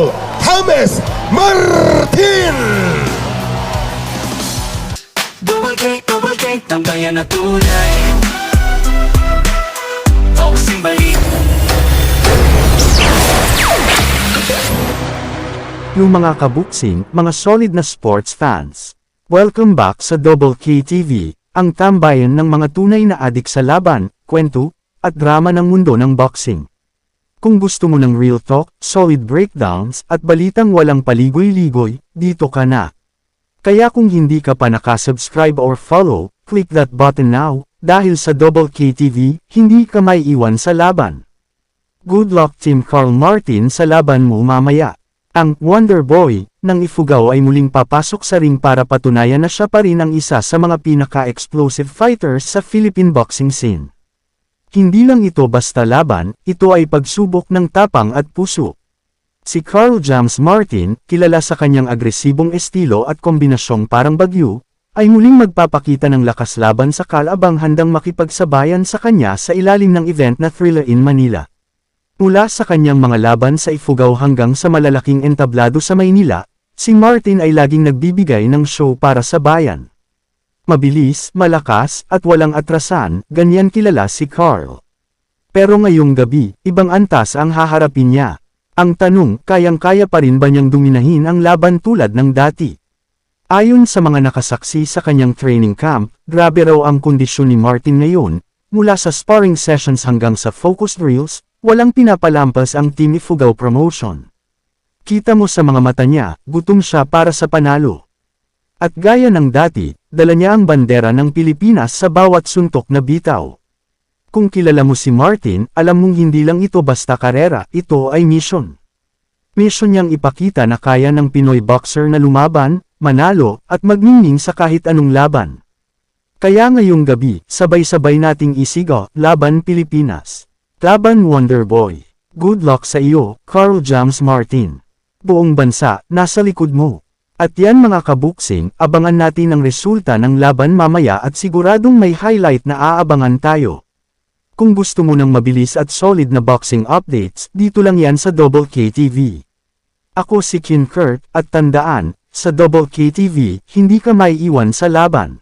Carl James Martin! Double cake, double cake, tambayan na tunay Boxing balik Yung mga kabuksing, mga solid na sports fans. Welcome back sa Double K TV, ang tambayan ng mga tunay na adik sa laban, kwento, at drama ng mundo ng boxing. Kung gusto mo ng real talk, solid breakdowns, at balitang walang paligoy-ligoy, dito ka na. Kaya kung hindi ka pa nakasubscribe or follow, click that button now, dahil sa Double K TV, hindi ka may iwan sa laban. Good luck Team Carl Martin sa laban mo mamaya. Ang Wonder Boy ng Ifugao ay muling papasok sa ring para patunayan na siya pa rin ang isa sa mga pinaka-explosive fighters sa Philippine boxing scene. Hindi lang ito basta laban, ito ay pagsubok ng tapang at puso. Si Carl James Martin, kilala sa kanyang agresibong estilo at kombinasyong parang bagyo, ay muling magpapakita ng lakas laban sa kalabang handang makipagsabayan sa kanya sa ilalim ng event na Thriller in Manila. Mula sa kanyang mga laban sa Ifugao hanggang sa malalaking entablado sa Maynila, si Martin ay laging nagbibigay ng show para sa bayan. Mabilis, malakas, at walang atrasan, ganyan kilala si Carl. Pero ngayong gabi, ibang antas ang haharapin niya. Ang tanong, kayang-kaya pa rin ba niyang duminahin ang laban tulad ng dati? Ayon sa mga nakasaksi sa kanyang training camp, grabe raw ang kondisyon ni Martin ngayon, mula sa sparring sessions hanggang sa focus drills, walang pinapalampas ang Team Ifugao promotion. Kita mo sa mga mata niya, gutom siya para sa panalo. At gaya ng dati, dala niya ang bandera ng Pilipinas sa bawat suntok na bitaw. Kung kilala mo si Martin, alam mong hindi lang ito basta karera, ito ay mission. Mission niyang ipakita na kaya ng Pinoy boxer na lumaban, manalo, at magniningning sa kahit anong laban. Kaya ngayong gabi, sabay-sabay nating isigaw, Laban Pilipinas. Laban Wonder Boy. Good luck sa iyo, Carl James Martin. Buong bansa, nasa likod mo. At yan mga kabuksing, abangan natin ang resulta ng laban mamaya at siguradong may highlight na aabangan tayo. Kung gusto mo ng mabilis at solid na boxing updates, dito lang yan sa Double K TV. Ako si Kin Kurt, at tandaan, sa Double K TV, hindi ka maiiwan sa laban.